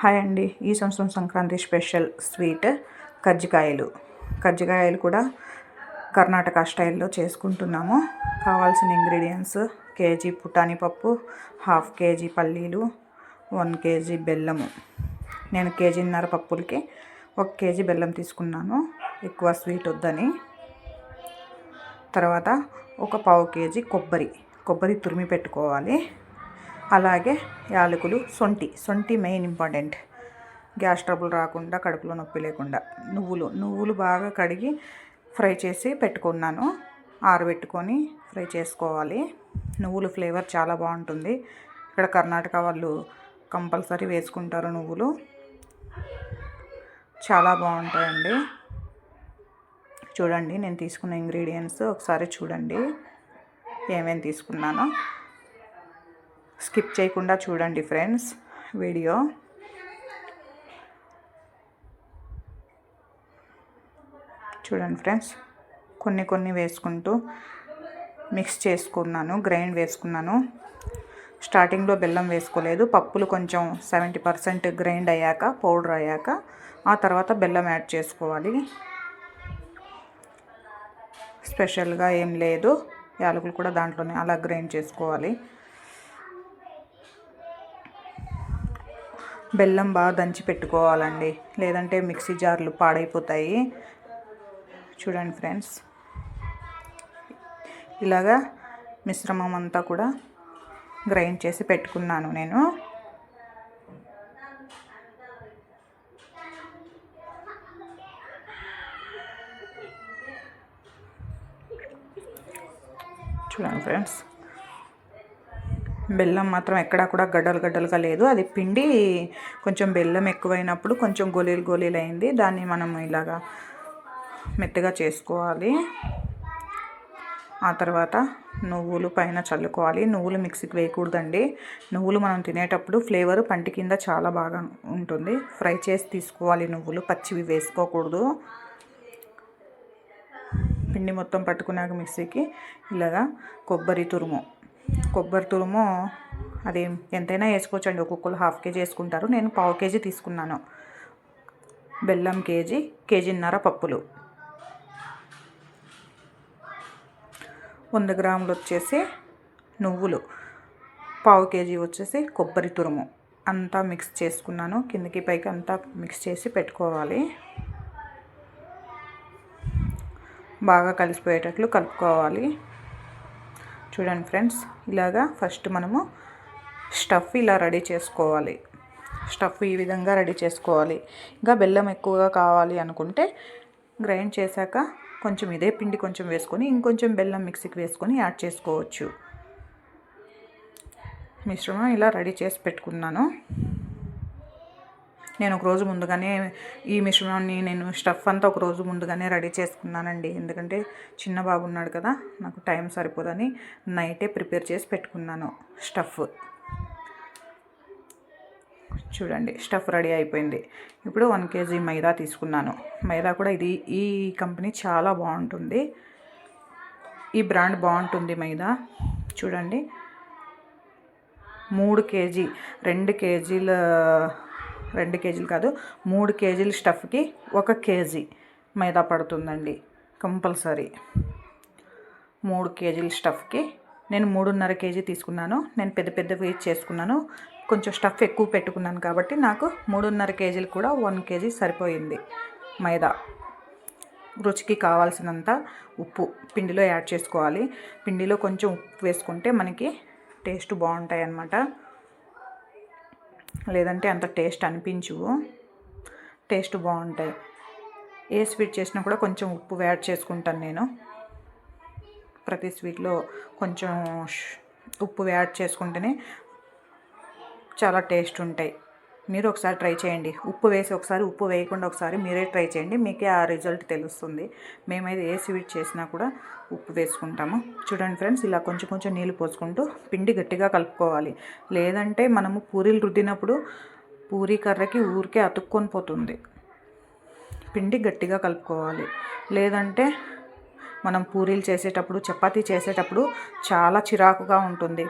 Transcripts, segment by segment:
Hi అండి. ఈ సంవత్సరం సంక్రాంతి స్పెషల్ స్వీట్ కజ్జికాయలు. కజ్జికాయలు కూడా కర్ణాటక స్టైల్లో చేసుకుంటున్నాము. కావాల్సిన ఇంగ్రీడియంట్స్ కేజీ పుటాని పప్పు హాఫ్ కేజీ పల్లీలు వన్ కేజీ బెల్లము. నేను కేజీన్నర పప్పులకి ఒక కేజీ బెల్లం తీసుకున్నాను. ఎక్కువ స్వీట్ వద్దని. తర్వాత ఒక పావు కేజీ కొబ్బరి. కొబ్బరి తురిమి పెట్టుకోవాలి. అలాగే యాలకులు సొంటి. సొంటి మెయిన్ ఇంపార్టెంట్. గ్యాస్ ట్రబుల్ రాకుండా కడుపులో నొప్పి లేకుండా. నువ్వులు. నువ్వులు బాగా కడిగి ఫ్రై చేసి పెట్టుకున్నాను. ఆరబెట్టుకొని ఫ్రై చేసుకోవాలి. నువ్వులు ఫ్లేవర్ చాలా బాగుంటుంది. ఇక్కడ కర్ణాటక వాళ్ళు కంపల్సరీ వేసుకుంటారు నువ్వులు. చాలా బాగుంటాయండి. చూడండి నేను తీసుకున్న ఇంగ్రీడియంట్స్. ఒకసారి చూడండి ఏమేమి తీసుకున్నానో. స్కిప్ చేయకుండా చూడండి ఫ్రెండ్స్ వీడియో. చూడండి ఫ్రెండ్స్ కొన్ని కొన్ని వేసుకుంటూ మిక్స్ చేసుకున్నాను గ్రైండ్ వేసుకున్నాను. స్టార్టింగ్లో బెల్లం వేసుకోలేదు పప్పులు కొంచెం సెవెంటీ పర్సెంట్ గ్రైండ్ అయ్యాక పౌడర్ అయ్యాక ఆ తర్వాత బెల్లం యాడ్ చేసుకోవాలి. స్పెషల్గా ఏం లేదు యాలకులు కూడా దాంట్లోనే అలా గ్రైండ్ చేసుకోవాలి. బెల్లం బాగా దంచి పెట్టుకోవాలండి. లేదంటే మిక్సీ జార్లు పాడైపోతాయి. చూడండి ఫ్రెండ్స్. ఇలాగా మిశ్రమం అంతా కూడా గ్రైండ్ చేసి పెట్టుకున్నాను నేను. చూడండి ఫ్రెండ్స్. బెల్లం మాత్రం ఎక్కడా కూడా గడ్డలు గడ్డలుగా లేదు. అది పిండి కొంచెం బెల్లం ఎక్కువైనప్పుడు కొంచెం గోలీలు గోలీలు అయింది దాన్ని మనం ఇలాగా మెత్తగా చేసుకోవాలి. ఆ తర్వాత నువ్వులు పైన చల్లుకోవాలి. నువ్వులు మిక్సీకి వేయకూడదండి. నువ్వులు మనం తినేటప్పుడు ఫ్లేవర్ పంటి కింద చాలా బాగా ఉంటుంది. ఫ్రై చేసి తీసుకోవాలి నువ్వులు. పచ్చివి వేసుకోకూడదు. పిండి మొత్తం పట్టుకున్నాక మిక్సీకి ఇలాగా కొబ్బరి తురుము. కొబ్బరి తురుము అది ఎంతైనా వేసుకోవచ్చండి. ఒక్కొక్కరు హాఫ్ కేజీ వేసుకుంటారు. నేను పావు కేజీ తీసుకున్నాను. బెల్లం కేజీ కేజీన్నర పప్పులు. వంద గ్రాములు వచ్చేసి నువ్వులు. పావు కేజీ వచ్చేసి కొబ్బరి తురుము. అంతా మిక్స్ చేసుకున్నాను. కిందకి పైకి అంతా మిక్స్ చేసి పెట్టుకోవాలి. బాగా కలిసిపోయేటట్లు కలుపుకోవాలి. చూడండి ఫ్రెండ్స్ ఇలాగా ఫస్ట్ మనము స్టఫ్ ఇలా రెడీ చేసుకోవాలి. స్టఫ్ ఈ విధంగా రెడీ చేసుకోవాలి. ఇంకా బెల్లం ఎక్కువగా కావాలి అనుకుంటే గ్రైండ్ చేశాక కొంచెం ఇదే పిండి కొంచెం వేసుకొని ఇంకొంచెం బెల్లం మిక్సీకి వేసుకొని యాడ్ చేసుకోవచ్చు. మిశ్రమం ఇలా రెడీ చేసి పెట్టుకున్నాను. నేను ఒక రోజు ముందుగానే ఈ మిశ్రమాన్ని నేను స్టఫ్ అంతా ఒక రోజు ముందుగానే రెడీ చేసుకున్నానండి. ఎందుకంటే చిన్న బాబు ఉన్నాడు కదా నాకు టైం సరిపోదని నైటే ప్రిపేర్ చేసి పెట్టుకున్నాను స్టఫ్. చూడండి స్టఫ్ రెడీ అయిపోయింది. ఇప్పుడు వన్ కేజీ మైదా తీసుకున్నాను. మైదా కూడా ఇది ఈ కంపెనీ చాలా బాగుంటుంది. ఈ బ్రాండ్ బాగుంటుంది మైదా. చూడండి మూడు కేజీ రెండు కేజీల రెండు కేజీలు కాదు మూడు కేజీల స్టఫ్కి ఒక కేజీ మైదా పడుతుందండి కంపల్సరీ. మూడు కేజీల స్టఫ్కి. నేను మూడున్నర కేజీ తీసుకున్నాను నేను పెద్ద పెద్ద వెయిట్ చేసుకున్నాను కొంచెం స్టఫ్ ఎక్కువ పెట్టుకున్నాను కాబట్టి నాకు మూడున్నర కేజీలు కూడా వన్ కేజీ సరిపోయింది మైదా. రుచికి కావాల్సినంత ఉప్పు పిండిలో యాడ్ చేసుకోవాలి. పిండిలో కొంచెం ఉప్పు వేసుకుంటే మనకి టేస్ట్ బాగుంటాయి అన్నమాట లేదంటే అంత టేస్ట్ అనిపించవు. టేస్ట్ బాగుంటాయి. ఏ స్వీట్ చేసినా కూడా కొంచెం ఉప్పు యాడ్ చేసుకుంటాను నేను. ప్రతి స్వీట్లో కొంచెం ఉప్పు యాడ్ చేసుకుంటేనే చాలా టేస్ట్ ఉంటాయి. మీరు ఒకసారి ట్రై చేయండి. ఉప్పు వేసి ఒకసారి ఉప్పు వేయకుండా ఒకసారి మీరే ట్రై చేయండి. మీకే ఆ రిజల్ట్ తెలుస్తుంది. మేమైతే ఏ స్వీట్ చేసినా కూడా ఉప్పు వేసుకుంటాము. చూడండి ఫ్రెండ్స్ ఇలా కొంచెం కొంచెం నీళ్ళు పోసుకుంటూ పిండి గట్టిగా కలుపుకోవాలి. లేదంటే మనము పూరీలు రుద్దినప్పుడు పూరీ కర్రకి ఊరికే అతుక్కొని పోతుంది. పిండి గట్టిగా కలుపుకోవాలి. లేదంటే మనం పూరీలు చేసేటప్పుడు చపాతీ చేసేటప్పుడు చాలా చిరాకుగా ఉంటుంది.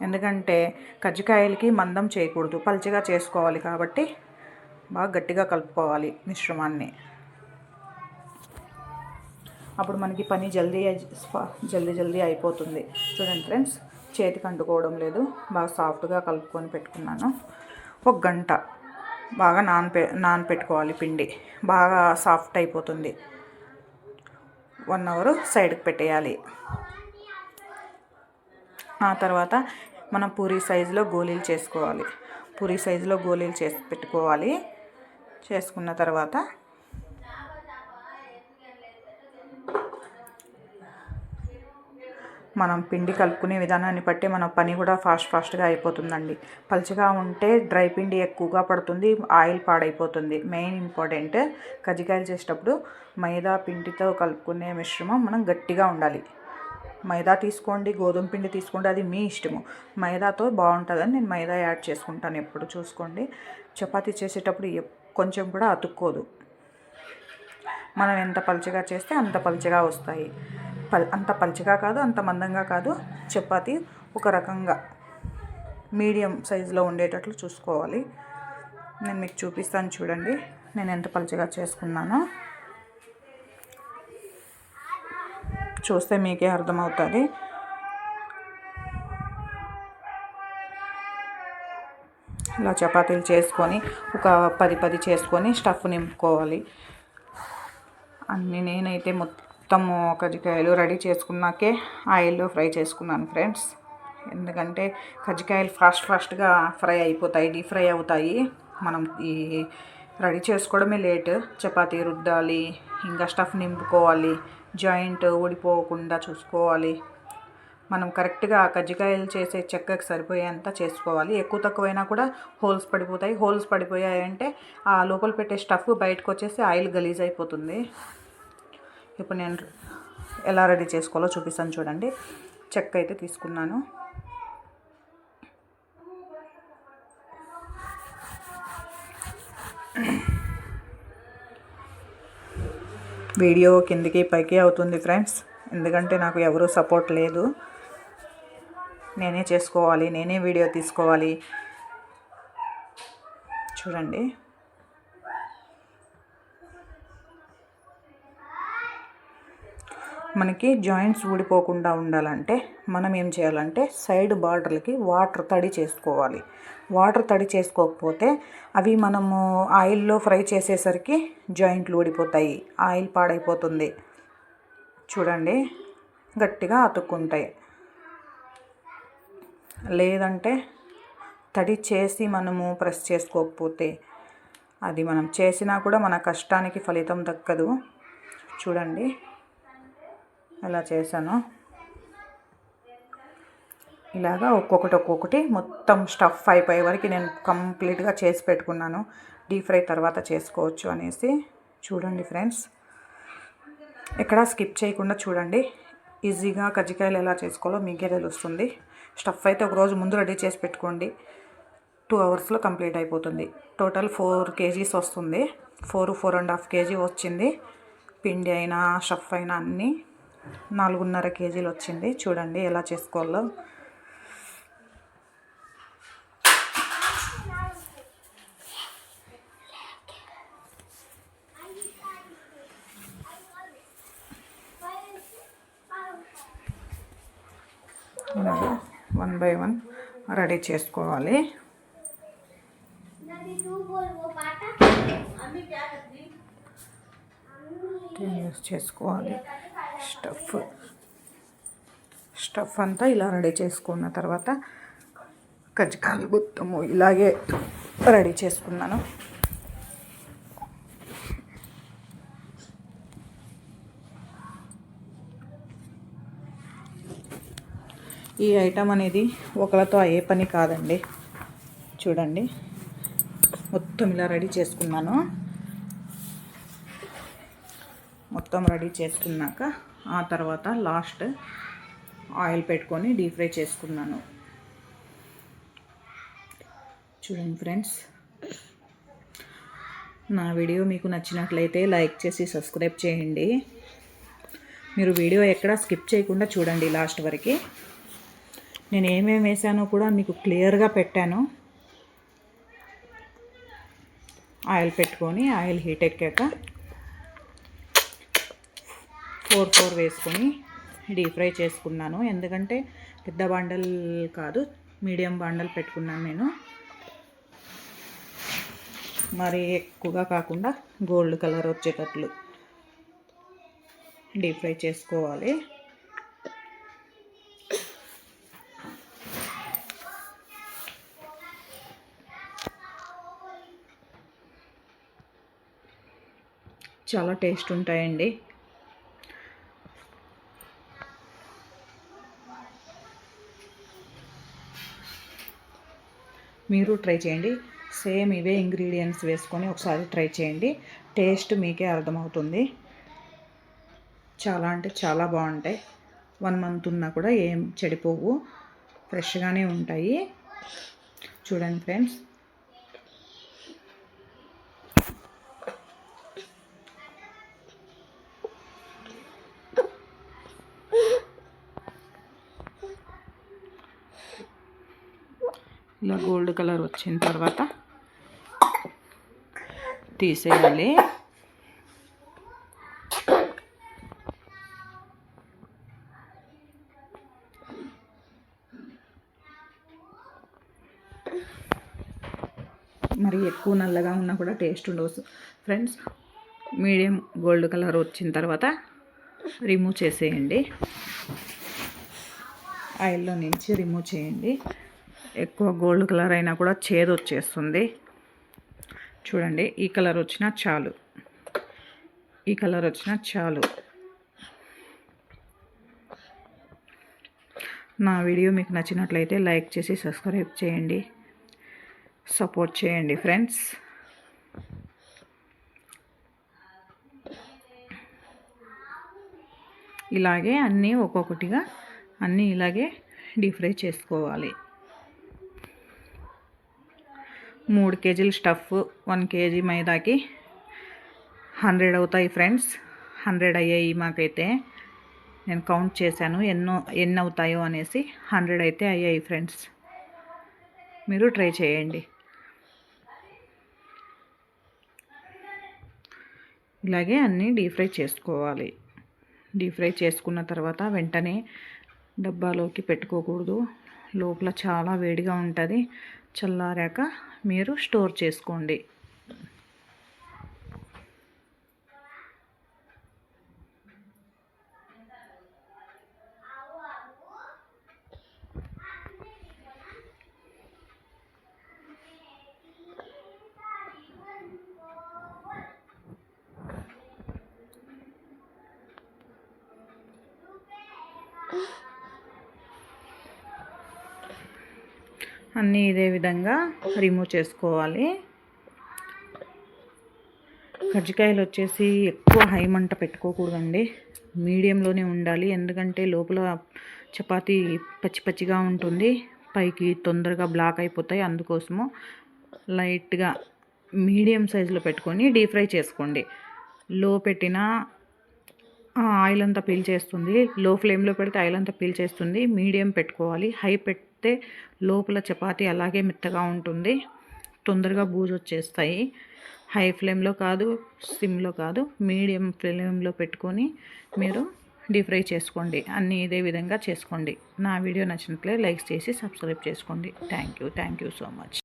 ఎందుకంటే కజ్జికాయలకి మందం చేయకూడదు పల్చగా చేసుకోవాలి కాబట్టి బాగా గట్టిగా కలుపుకోవాలి మిశ్రమాన్ని. అప్పుడు మనకి పని జల్దీ జల్దీ జల్దీ అయిపోతుంది. చూడండి ఫ్రెండ్స్ చేతికి అంటుకోవడం లేదు. బాగా సాఫ్ట్గా కలుపుకొని పెట్టుకున్నాను. ఒక గంట బాగా నానపె నానపెట్టుకోవాలి పిండి. బాగా సాఫ్ట్ అయిపోతుంది. వన్ అవర్ సైడ్కి పెట్టేయాలి. ఆ తర్వాత మనం పూరీ సైజులో గోళీలు చేసుకోవాలి. పూరీ సైజులో గోళీలు చేసి పెట్టుకోవాలి. చేసుకున్న తర్వాత మనం పిండి కలుపుకునే విధానాన్ని బట్టి మన పని కూడా ఫాస్ట్ ఫాస్ట్గా అయిపోతుందండి. పలుచగా ఉంటే డ్రై పిండి ఎక్కువగా పడుతుంది ఆయిల్ పాడైపోతుంది. మెయిన్ ఇంపార్టెంట్ కజ్జికాయలు చేసేటప్పుడు మైదా పిండితో కలుపుకునే మిశ్రమం మనం గట్టిగా ఉండాలి. మైదా తీసుకోండి గోధుమ పిండి తీసుకోండి అది మీ ఇష్టము. మైదాతో బాగుంటుందని నేను మైదా యాడ్ చేసుకుంటాను ఎప్పుడు చూసుకోండి. చపాతీ చేసేటప్పుడు కొంచెం కూడా అతుక్కోదు. మనం ఎంత పలుచగా చేస్తే అంత పలుచగా వస్తాయి. పల్ అంత పలుచగా కాదు అంత మందంగా కాదు. చపాతి ఒక రకంగా మీడియం సైజులో ఉండేటట్లు చూసుకోవాలి. నేను మీకు చూపిస్తాను చూడండి నేను ఎంత పలుచగా చేసుకున్నానో. చూస్తే మీకే అర్థమవుతుంది. ఇలా చపాతీలు చేసుకొని ఒక పది పది చేసుకొని స్టఫ్ నింపుకోవాలి. అన్నీ నేనైతే మొత్తము కజ్జికాయలు రెడీ చేసుకున్నాకే ఆయిల్లో ఫ్రై చేసుకున్నాను ఫ్రెండ్స్. ఎందుకంటే కజ్జికాయలు ఫాస్ట్ ఫాస్ట్గా ఫ్రై అయిపోతాయి డీప్ ఫ్రై అవుతాయి. మనం ఈ రెడీ చేసుకోవడమే లేట్. చపాతీ రుద్దాలి ఇంకా స్టఫ్ నింపుకోవాలి. జాయింట్ ఊడిపోకుండా చూసుకోవాలి. మనం కరెక్ట్గా కజ్జికాయలు చేసే చెక్కకి సరిపోయేంత చేసుకోవాలి. ఎక్కువ తక్కువైనా కూడా హోల్స్ పడిపోతాయి. హోల్స్ పడిపోయాయంటే ఆ లోపల పెట్టే స్టఫ్ బయటకు వచ్చేసి ఆయిల్ గలీజ్ అయిపోతుంది. ఇప్పుడు నేను ఎలా రెడీ చేసుకోవాలో చూపిస్తాను చూడండి. చెక్క అయితే తీసుకున్నాను. వీడియో కిందికి పైకి అవుతుంది ఫ్రెండ్స్. ఎందుకంటే నాకు ఎవరూ సపోర్ట్ లేదు. నేనే చేసుకోవాలి నేనే వీడియో తీసుకోవాలి. చూడండి. మనకి జాయింట్స్ ఊడిపోకుండా ఉండాలంటే మనం ఏం చేయాలంటే సైడ్ బార్డర్లకి వాటర్ తడి చేసుకోవాలి. వాటర్ తడి చేసుకోకపోతే అవి మనము ఆయిల్లో ఫ్రై చేసేసరికి జాయింట్లు ఊడిపోతాయి. ఆయిల్ పాడైపోతుంది. చూడండి గట్టిగా అతుక్కుంటాయి. లేదంటే తడి చేసి మనము ప్రెస్ చేసుకోకపోతే అది మనం చేసినా కూడా మన కష్టానికి ఫలితం దక్కదు. చూడండి. ఎలా చేశాను. ఇలాగా ఒక్కొక్కటి ఒక్కొక్కటి మొత్తం స్టఫ్ అయిపోయే వరకు నేను కంప్లీట్గా చేసి పెట్టుకున్నాను. డీప్ ఫ్రై తర్వాత చేసుకోవచ్చు అనేసి. చూడండి ఫ్రెండ్స్. ఎక్కడ స్కిప్ చేయకుండా చూడండి. ఈజీగా కజ్జికాయలు ఎలా చేసుకోవాలో మీకే తెలుస్తుంది. స్టఫ్ అయితే ఒక రోజు ముందు రెడీ చేసి పెట్టుకోండి. టూ అవర్స్లో కంప్లీట్ అయిపోతుంది. టోటల్ ఫోర్ కేజీస్ వస్తుంది. Four four and half kg వచ్చింది. పిండి అయినా స్టఫ్ అయినా అన్నీ నాలుగున్నర కేజీలు వచ్చింది. చూడండి ఎలా చేసుకోవాలో. వన్ బై వన్ రెడీ చేసుకోవాలి. యూస్ చేసుకోవాలి. స్టఫ్. స్టఫ్ అంతా ఇలా రెడీ చేసుకున్న తర్వాత కజ్జికాయలు మొత్తము ఇలాగే రెడీ చేసుకున్నాను. ఈ ఐటమ్ అనేది ఒకళ్ళతో అయ్యే పని కాదండి. చూడండి. మొత్తం ఇలా రెడీ చేసుకున్నాను. మొత్తం రెడీ చేసుకున్నాక ఆ తర్వాత లాస్ట్ ఆయిల్ పెట్టుకొని డీప్ ఫ్రై చేసుకున్నాను. చూడండి ఫ్రెండ్స్ నా వీడియో మీకు నచ్చినట్లయితే లైక్ చేసి సబ్స్క్రైబ్ చేయండి. మీరు వీడియో ఎక్కడా స్కిప్ చేయకుండా చూడండి లాస్ట్ వరకు. నేను ఏమేమి వేసానో కూడా మీకు క్లియర్గా పెట్టాను. ఆయిల్ పెట్టుకొని ఆయిల్ హీట్ ఎక్కాక ఫోర్ ఫోర్ వేసుకొని డీప్ ఫ్రై చేసుకున్నాను. ఎందుకంటే పెద్ద బండల్ కాదు మీడియం బండల్ పెట్టుకున్నాను నేను. మరి ఎక్కువగా కాకుండా గోల్డ్ కలర్ వచ్చేటట్లు డీప్ ఫ్రై చేసుకోవాలి. చాలా టేస్ట్ ఉంటాయండి. మీరు ట్రై చేయండి. సేమ్ ఇవే ఇంగ్రీడియంట్స్ వేసుకొని ఒకసారి ట్రై చేయండి. టేస్ట్ మీకే అర్థమవుతుంది. చాలా అంటే చాలా బాగుంటాయి. వన్ మంత్ ఉన్నా కూడా ఏం చెడిపోవు. ఫ్రెష్గానే ఉంటాయి. చూడండి ఫ్రెండ్స్. ఇలా గోల్డ్ కలర్ వచ్చిన తర్వాత తీసేయాలి. మరి ఎక్కువ నల్లగా ఉన్నా కూడా టేస్ట్ ఉండవచ్చు. ఫ్రెండ్స్ మీడియం గోల్డ్ కలర్ వచ్చిన తర్వాత రిమూవ్ చేసేయండి. ఆయిల్లో నుంచి రిమూవ్ చేయండి. ఎక్కువ గోల్డ్ కలర్ అయినా కూడా చేదు వచ్చేస్తుంది. చూడండి ఈ కలర్ వచ్చినా చాలు. ఈ కలర్ వచ్చినా చాలు. నా వీడియో మీకు నచ్చినట్లయితే లైక్ చేసి సబ్స్క్రైబ్ చేయండి. సపోర్ట్ చేయండి ఫ్రెండ్స్. ఇలాగే అన్నీ ఒక్కొక్కటిగా అన్నీ ఇలాగే డీప్ ఫ్రై చేసుకోవాలి. మూడు కేజీలు స్టఫ్ వన్ కేజీ మైదాకి హండ్రెడ్ అవుతాయి ఫ్రెండ్స్. హండ్రెడ్ అయ్యాయి మాకైతే. నేను కౌంట్ చేశాను ఎన్నో ఎన్ని అవుతాయో అనేసి హండ్రెడ్ అయితే అయ్యాయి ఫ్రెండ్స్. మీరు ట్రై చేయండి. ఇలాగే అన్నీ డీప్ ఫ్రై చేసుకోవాలి. డీప్ ఫ్రై చేసుకున్న తర్వాత వెంటనే డబ్బాలోకి పెట్టుకోకూడదు. లోపల చాలా వేడిగా ఉంటుంది. చల్లారాక మీరు స్టోర్ చేసుకోండి. అన్నీ ఇదే విధంగా రిమూవ్ చేసుకోవాలి. కజ్జికాయలు వచ్చేసి ఎక్కువ హై మంట పెట్టుకోకూడదండి. మీడియంలోనే ఉండాలి. ఎందుకంటే లోపల చపాతీ పచ్చి పచ్చిగా ఉంటుంది. పైకి తొందరగా బ్లాక్ అయిపోతాయి. అందుకోసము లైట్గా మీడియం సైజులో పెట్టుకొని డీప్ ఫ్రై చేసుకోండి. లో పెట్టిన ఆయిల్ అంతా పీల్చేస్తుంది లో ఫ్లేమ్లో పెడితే ఆయిల్ అంతా పీల్చేస్తుంది మీడియం పెట్టుకోవాలి. హై పెట్ వేస్తే లోపల చపాతీ అలాగే మెత్తగా ఉంటుంది. తొందరగా బూజు వచ్చేస్తాయి. హై ఫ్లేమ్లో కాదు సిమ్లో కాదు మీడియం ఫ్లేమ్లో పెట్టుకొని మీరు డీప్ ఫ్రై చేసుకోండి. అన్నీ ఇదే విధంగా చేసుకోండి. నా వీడియో నచ్చినట్లే లైక్ చేసి సబ్స్క్రైబ్ చేసుకోండి. Thank you. Thank you so much.